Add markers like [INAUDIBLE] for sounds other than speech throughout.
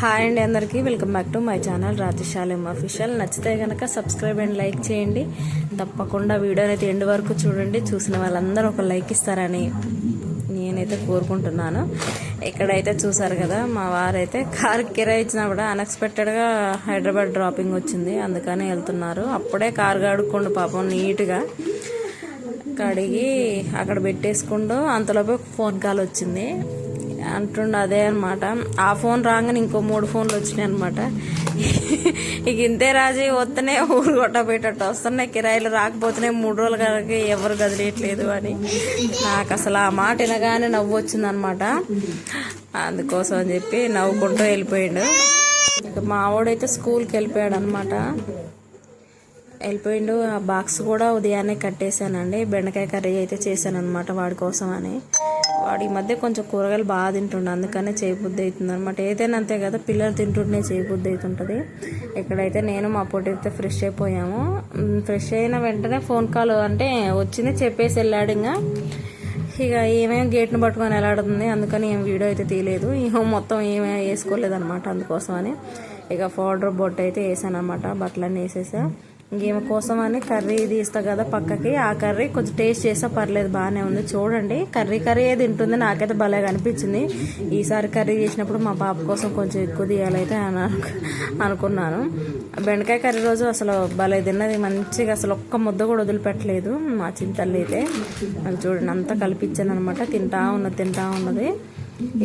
Hi అండి అందరికీ. Welcome back to my channel రాతిశాలెం official. నచ్చితే కనుక సబ్స్క్రైబ్ అండ్ లైక్ చేయండి. తప్పకుండా వీడియోని అయితే ఎండ్ వరకు చూడండి. చూసిన వాళ్ళందరూ ఒక లైక్ ఇస్తారని నేనైతే కోరుకుంటున్నాను. ఇక్కడైతే చూసారు కదా మా వారైతే కార్ కిరాయి ఇచ్చినా కూడా అన్ఎక్స్పెక్టెడ్గా హైదరాబాద్ డ్రాపింగ్ వచ్చింది. అందుకని వెళ్తున్నారు. అప్పుడే కారు కడుక్కోండు పాపం నీట్గా. కడిగి అక్కడ పెట్టేసుకుంటూ అంతలోపు ఫోన్ కాల్ వచ్చింది. అంటుండే అదే అనమాట ఆ ఫోన్ రాగానే ఇంకో మూడు ఫోన్లు వచ్చినాయి అనమాట ఇక ఇంతే రాజీ వస్తేనే ఊరు కొట్టబెట్టట్టు వస్తున్నాయి. కిరాయిలు రాకపోతేనే మూడు రోజుల కనుక ఎవరు కదిలేయట్లేదు అని. నాకు అసలు ఆ మాట వినగానే నవ్వు వచ్చిందనమాట అందుకోసం అని చెప్పి నవ్వుకుంటూ వెళ్ళిపోయాడు. ఇక మా వాడైతే స్కూల్కి వెళ్ళిపోయాడు అనమాట వెళ్ళిపోయిండు. ఆ బాక్స్ కూడా ఉదయాన్నే కట్టేశానండి. బెండకాయ కర్రీ అయితే చేశాను అనమాట వాడి కోసం అని వాడు ఈ మధ్య కొంచెం కూరగాయలు బాగా తింటుండే. అందుకనే చేయబుద్ధి అవుతుంది అనమాట ఏదైనా అంతే కదా పిల్లలు తింటుంటే చేయబుద్ధి అవుతుంటుంది. ఇక్కడైతే నేను మా పొట్టి అయితే ఫ్రెష్ అయిపోయాము. ఫ్రెష్ అయిన వెంటనే ఫోన్ కాల్ అంటే వచ్చింది చెప్పేసి వెళ్ళాడు ఇంకా ఇక ఏమేమి గేట్ను పట్టుకొని వెళ్ళాడుతుంది అందుకని ఏం వీడియో అయితే తీయలేదు. ఏమో మొత్తం ఏమీ వేసుకోలేదు అనమాట అందుకోసం అని ఇక పౌడర్ బొట్టు అయితే వేసాను అనమాట బట్టలన్నీ వేసేసా. ఇంకేమో కోసం అని కర్రీ తీస్తా కదా పక్కకి. ఆ కర్రీ కొంచెం టేస్ట్ చేసా పర్లేదు బాగానే ఉంది. చూడండి కర్రీ కర్రీ తింటుంది నాకైతే భలే అనిపించింది. ఈసారి కర్రీ చేసినప్పుడు మా పాప కోసం కొంచెం ఎక్కువ తీయాలైతే అని అనుకున్నాను. బెండకాయ కర్రీ రోజు అసలు భలే తిన్నది. మంచిగా అసలు ఒక్క ముద్ద కూడా వదిలిపెట్టలేదు మా చింతల్లి అయితే. అది చూడండి అంతా కల్పించాను అనమాట తింటా ఉన్నది తింటా ఉన్నది.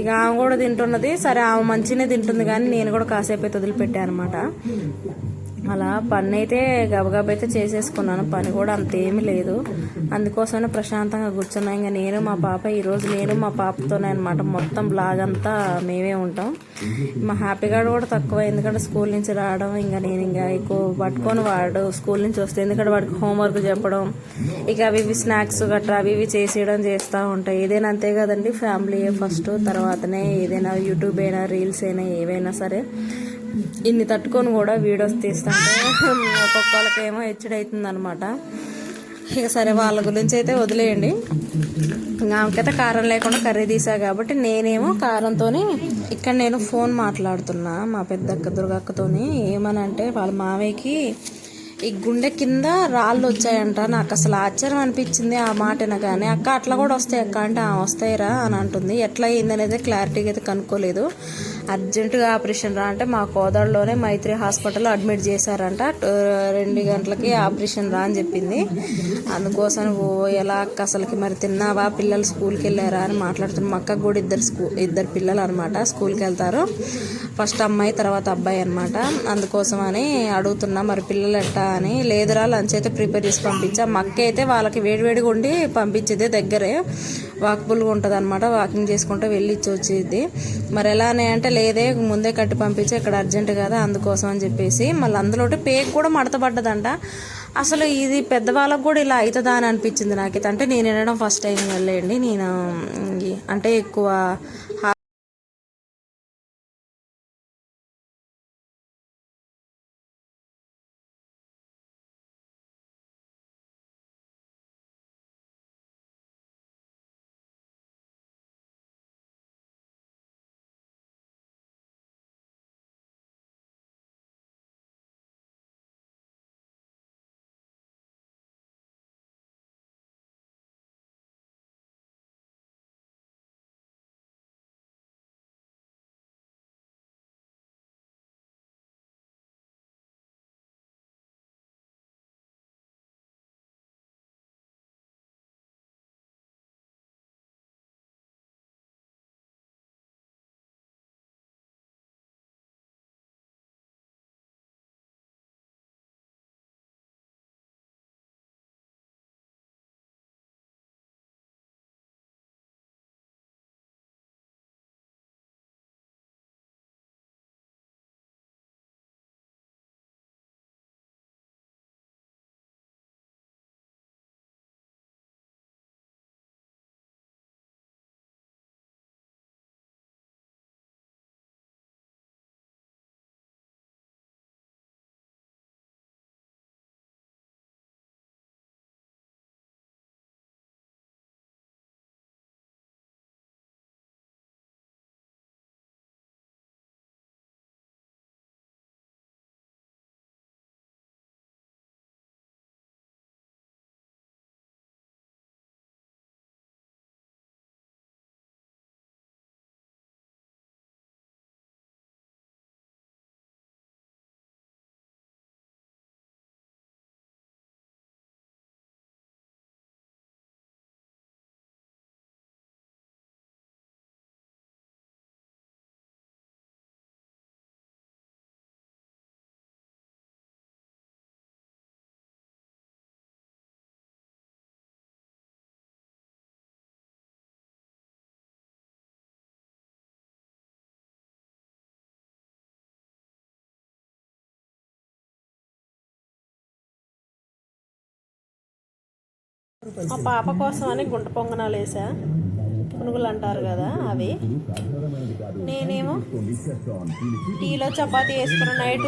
ఇక ఆమె కూడా తింటున్నది. సరే ఆమె మంచిగానే తింటుంది కానీ నేను కూడా కాసేపు అయితే వదిలిపెట్టాను అనమాట అలా పని అయితే గబగబ అయితే చేసేసుకున్నాను. పని కూడా అంతేమీ లేదు. అందుకోసమే ప్రశాంతంగా కూర్చున్నా. ఇంకా నేను మా పాప ఈరోజు నేను మా పాపతోనే అనమాట మొత్తం బ్లాగ్ అంతా మేమే ఉంటాం. మా హ్యాపీగా కూడా తక్కువ. ఎందుకంటే స్కూల్ నుంచి రావడం ఇంకా నేను ఇంకా ఎక్కువ పట్టుకొని వాడు స్కూల్ నుంచి వస్తే ఎందుకంటే వాడికి హోంవర్క్ చెప్పడం ఇక అవి ఇవి స్నాక్స్ గట్రా అవి ఇవి చేసేయడం చేస్తూ ఉంటాయి ఏదైనా అంతే కదండి ఫ్యామిలీ ఫస్ట్ తర్వాతనే ఏదైనా యూట్యూబ్ అయినా రీల్స్ అయినా ఏవైనా సరే. ఇన్ని తట్టుకొని కూడా వీడియోస్ తీస్తుంటే ఒక్కొక్కరికేమో హెచ్చడవుతుంది అనమాట ఇక సరే వాళ్ళ గురించి అయితే వదిలేయండి. ఇంకా ఆమెకైతే కారం లేకుండా కర్రీ తీసా కాబట్టి నేనేమో కారంతోని ఇక్కడ నేను ఫోన్ మాట్లాడుతున్నా మా పెద్దక్క దుర్గక్కతోని. ఏమనంటే వాళ్ళ మావయ్యకి ఈ గుండె కింద రాళ్ళు వచ్చాయంట. నాకు అసలు ఆశ్చర్యం అనిపించింది ఆ మాటన కానీ అక్క అట్లా కూడా వస్తాయి అక్క అంటే "ఆ, వస్తాయిరా అని అంటుంది. ఎట్లా అయిందనేది క్లారిటీగా అయితే కనుక్కోలేదు. అర్జెంటుగా ఆపరేషన్ రా అంటే మా కోదాడులోనే మైత్రి హాస్పిటల్లో అడ్మిట్ చేశారంట. రెండు గంటలకి ఆపరేషన్ రా అని చెప్పింది. అందుకోసం ఎలా అక్క అసలుకి మరి తిన్నావా? పిల్లలు స్కూల్కి వెళ్ళారా అని మాట్లాడుతున్నాం మా అక్కకు కూడా ఇద్దరు స్కూల్ ఇద్దరు పిల్లలు అనమాట స్కూల్కి వెళ్తారు. ఫస్ట్ అమ్మాయి తర్వాత అబ్బాయి అనమాట అందుకోసం అని అడుగుతున్నా మరి పిల్లలు ఎట్టా అని. లేదురా లంచ్ అయితే ప్రిపేర్ చేసి పంపించా. మక్క అయితే వాళ్ళకి వేడివేడిగా ఉండి పంపించేదే దగ్గరే. వాకబుల్గా ఉంటుంది అనమాట వాకింగ్ చేసుకుంటూ వెళ్ళి ఇచ్చి వచ్చేది మరి ఎలానే అంటే లేదే ముందే కట్టి పంపించి ఇక్కడ అర్జెంట్ కదా అందుకోసం అని చెప్పేసి మళ్ళీ అందులో పేక్ కూడా మడతపడ్డదంట అసలు ఇది పెద్దవాళ్ళకు కూడా ఇలా అవుతుందా అని అనిపించింది నాకైతే. అంటే నేను వినడం ఫస్ట్ టైం వెళ్ళండి నేను అంటే ఎక్కువ మా పాప కోసం అని గుంట పొంగనాలు వేసా పునుగులు అంటారు కదా అవి. నేనేమో టీలో చపాతి వేసుకున్న నైట్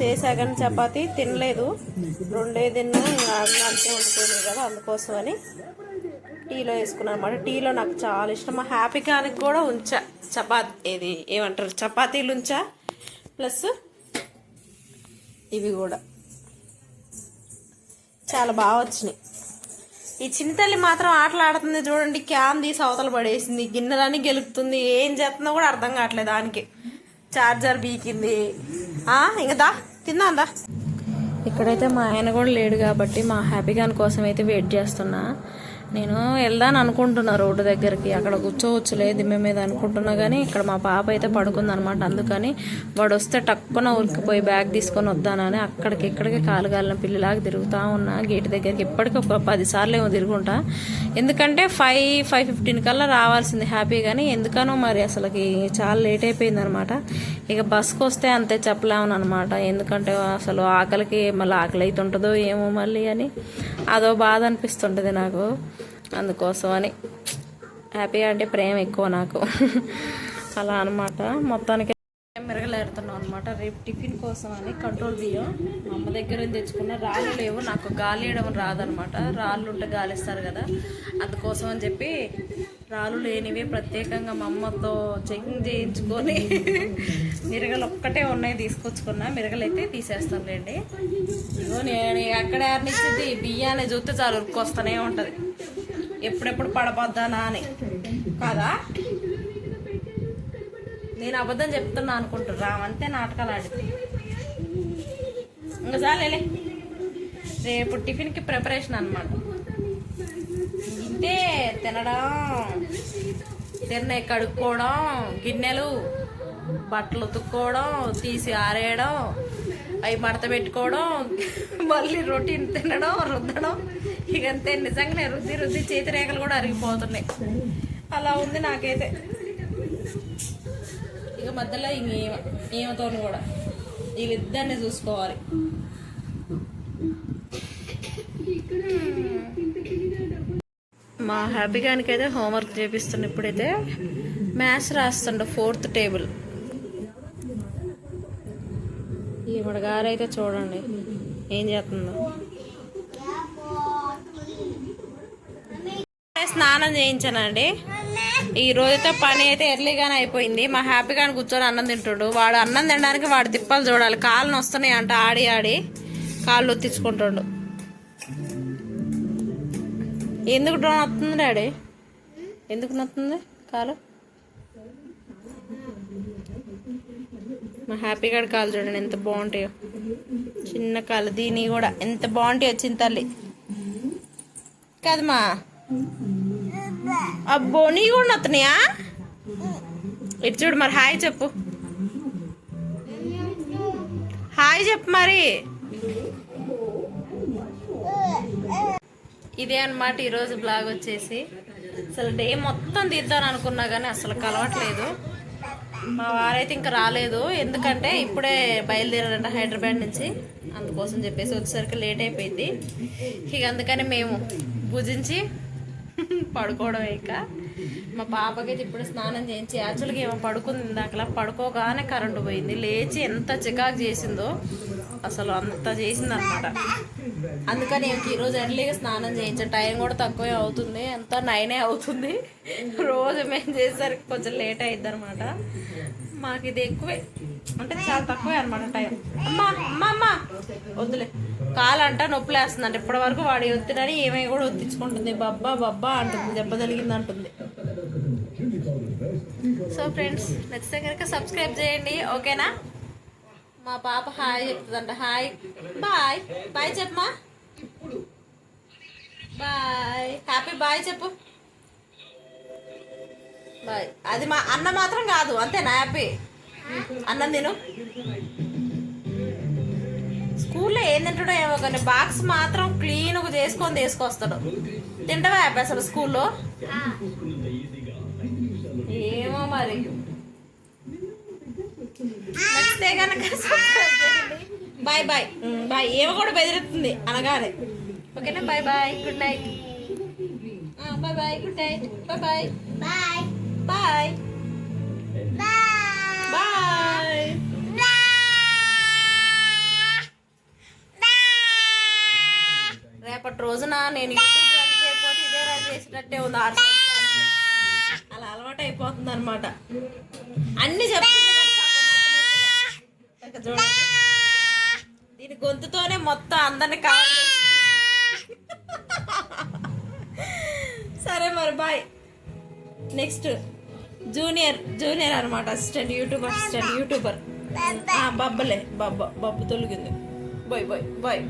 చేసా కానీ చపాతి తినలేదు. రెండే తిన్నా అంతే ఉండిపోయింది కదా అందుకోసం అని టీలో వేసుకున్నాను అనమాట టీలో నాకు చాలా ఇష్టం. మా హ్యాపీ కానికి కూడా ఉంచా. చపాతి ఇది ఏమంటారు? చపాతీలు ఉంచా. ప్లస్ ఇవి కూడా. చాలా బాగా వచ్చినాయి. ఈ చిన్న తల్లి మాత్రం ఆటలు ఆడుతుంది చూడండి క్యాన్ తీసి అవతల పడేసింది. గిన్నెలని గెలుపుతుంది. ఏం చేస్తుందో కూడా అర్థం కావట్లేదు దానికి. చార్జర్ బీకింది. ఆ, ఇంకా దా తిందా ఇక్కడైతే మా ఆయన కూడా లేడు కాబట్టి మా హ్యాపీ గాన్ కోసం అయితే వెయిట్ చేస్తున్నా. నేను వెళ్దాను అనుకుంటున్నా రోడ్డు దగ్గరికి. అక్కడ కూర్చోవచ్చులే దిమ్మె మీద అనుకుంటున్నా కానీ ఇక్కడ మా పాప అయితే పడుకుంది అనమాట అందుకని వాడు వస్తే టక్కున ఉరికిపోయి బ్యాగ్ తీసుకొని వద్దానని అక్కడికి ఇక్కడికి కాలు కాలిన పిల్లిలాగా తిరుగుతూ ఉన్నా. గేట్ దగ్గరికి ఇప్పటికీ ఒక పదిసార్లు ఏమో తిరుగుంటా. ఎందుకంటే ఫైవ్ ఫైవ్ ఫిఫ్టీన్ కల్లా రావాల్సింది హ్యాపీ కానీ ఎందుకనో మరి అసలుకి చాలా లేట్ అయిపోయింది అనమాట ఇక బస్కి వస్తే అంతే చెప్పలేము అనమాట ఎందుకంటే అసలు ఆకలికి మళ్ళీ ఆకలి అవుతుంటుందో ఏమో మళ్ళీ అని. అదో బాధ అనిపిస్తుంటుంది నాకు. అందుకోసం అని హ్యాపీగా అంటే ప్రేమ ఎక్కువ నాకు. [LAUGHS] అలా అనమాట. మొత్తానికి మిరగలేరుతున్నాం అనమాట రేపు టిఫిన్ కోసం అని కంట్రోల్ బియ్యం మా అమ్మ దగ్గర నుంచి తెచ్చుకున్న రాళ్ళు లేవు. నాకు గాలి వేయడం రాదనమాట రాళ్ళు ఉంటే గాలిస్తారు కదా. అందుకోసం అని చెప్పి రాళ్ళు లేనివి ప్రత్యేకంగా మా అమ్మతో చెకింగ్ చేయించుకొని మిరగలు ఒక్కటే ఉన్నాయి తీసుకొచ్చుకున్నా. మిరగలు అయితే తీసేస్తానులేండి ఇగో నేను ఎక్కడ ఎర్నిచ్చింది బియ్యాన్ని చూస్తే చాలు ఉరుకొస్తూనే ఉంటుంది. ఎప్పుడెప్పుడు పడపోద్దానా అని. కాదా? నేను అబద్ధం చెప్తున్నా అనుకుంటున్నా అంతే నాటకాలు ఆడితే. ఇంకా చాలేలే రేపు టిఫిన్కి ప్రిపరేషన్ అనమాట ఇంతే తినడం తిన్న కడుక్కోవడం గిన్నెలు బట్టలు ఉతుక్కోవడం తీసి ఆరేయడం అవి మడత పెట్టుకోవడం మళ్ళీ రొటీన్ తినడం రుద్దడం. ఇక అంతే నిజంగానే రుద్ది రుద్ది చేతి రేఖలు కూడా అరిగిపోతున్నాయి. అలా ఉంది నాకైతే. మధ్యలో ఈ ఈమె ఈమెతో కూడా. వీళ్ళిద్దరిని చూసుకోవాలి. మా హ్యాపీ హోంవర్క్ చేపిస్తున్న ఇప్పుడైతే మ్యాథ్స్ రాస్తుండ ఫోర్త్ టేబుల్. ఈవిడ అయితే చూడండి ఏం చేస్తుందో. స్నానం చేయించానండి. ఈ రోజుతో పని అయితే ఎర్లీగానే అయిపోయింది. మా హ్యాపీగా కూర్చొని అన్నం తింటాడు. వాడు అన్నం తినడానికి వాడు తిప్పలు చూడాలి. కాళ్ళు వస్తున్నాయి అంట ఆడి ఆడి కాళ్ళు ఒత్తించుకుంటాడు ఎందుకు డ్రోన్ వస్తుంది డాడీ? ఎందుకు నొస్తుంది కాలు? మా హ్యాపీ కాలు చూడండి ఎంత బాగుంటాయో. చిన్న కాలు దీని కూడా ఎంత బాగుంటాయో వచ్చింది తల్లి. కదమ్మా. అబ్బో నీ కూడా నొత్తున్నాయా? ఇటు చూడు మరి హాయ్ చెప్పు. హాయ్ చెప్పు మరి. ఇదే అనమాట ఈరోజు బ్లాగ్ వచ్చేసి. అసలు డే మొత్తం తీద్దాం అనుకున్నా కానీ అసలు కలవట్లేదు. మా వారైతే ఇంకా రాలేదు. ఎందుకంటే ఇప్పుడే బయలుదేరారంట హైదరాబాద్ నుంచి. అందుకోసం చెప్పేసి వచ్చేసరికి లేట్ అయిపోయింది. ఇక అందుకని మేము భుజించి పడుకోవడం ఇక. మా పాపకైతే ఇప్పుడు స్నానం చేయించి యాక్చువల్గా ఏమో పడుకుంది ఇందాకలా. పడుకోగానే కరెంటు పోయింది. లేచి ఎంత చికాకు చేసిందో అసలు అంత చేసింది అనమాట అందుకని ఈరోజు ఎర్లీగా స్నానం చేయించాం. టైం కూడా తక్కువే అవుతుంది. ఎంత నైనే అవుతుంది. రోజు మేము చేసేసరికి కొంచెం లేట్ అయిద్ది అనమాట మాకు ఇది ఎక్కువే. అంటే చాలా తక్కువే అనమాట టైం. అమ్మా అమ్మా అమ్మా. వద్దులే. కాలంట నొప్పి లేస్తుందంట ఇప్పటి వరకు వాడి ఒత్తిడని ఏమై కూడా ఒత్తించుకుంటుంది బబ్బా బబ్బా అంటుంది. దెబ్బ తగిలింది అంటుంది. సో ఫ్రెండ్స్ నచ్చితే కనుక సబ్స్క్రైబ్ చేయండి. ఓకేనా? మా పాప హాయ్ చెప్తుందంట. హాయ్. బాయ్. బాయ్ చెప్పమా బాయ్. హ్యాపీ బాయ్ చెప్పు. బాయ్. అది మా అన్న మాత్రం కాదు. అంతేనా? హ్యాపీ. అన్నం తిను. స్కూల్లో ఏం తింటాడో ఏమో కానీ బాక్స్ మాత్రం క్లీన్గా చేసుకొని తీసుకొస్తాడు. తింటావా అసలు స్కూల్లో? ఏమో మరి. నచ్చితే కనుక బాయ్ బాయ్ బాయ్ ఏమో కూడా బెదిరిస్తుంది అనగానే. ఓకేనా? Bye bye good night bye bye good night bye bye bye bye bye రేపటి రోజున నేను యూట్యూబ్ రన్ చేయకపోతే ఇదే రన్ చేసినట్టే ఉంది. ఆరు అలా అలవాటు అయిపోతుంది అనమాట అన్ని చెప్తుంది చూడండి. దీని గొంతుతోనే మొత్తం అందరిని కావాలి సరే మరి బాయ్ నెక్స్ట్ జూనియర్ జూనియర్ అనమాట అసిస్టెంట్ యూట్యూబర్ అసిస్టెంట్ యూట్యూబర్. బబ్బలే. బబ్బ బబ్బు తొలగింది. Bye bye bye.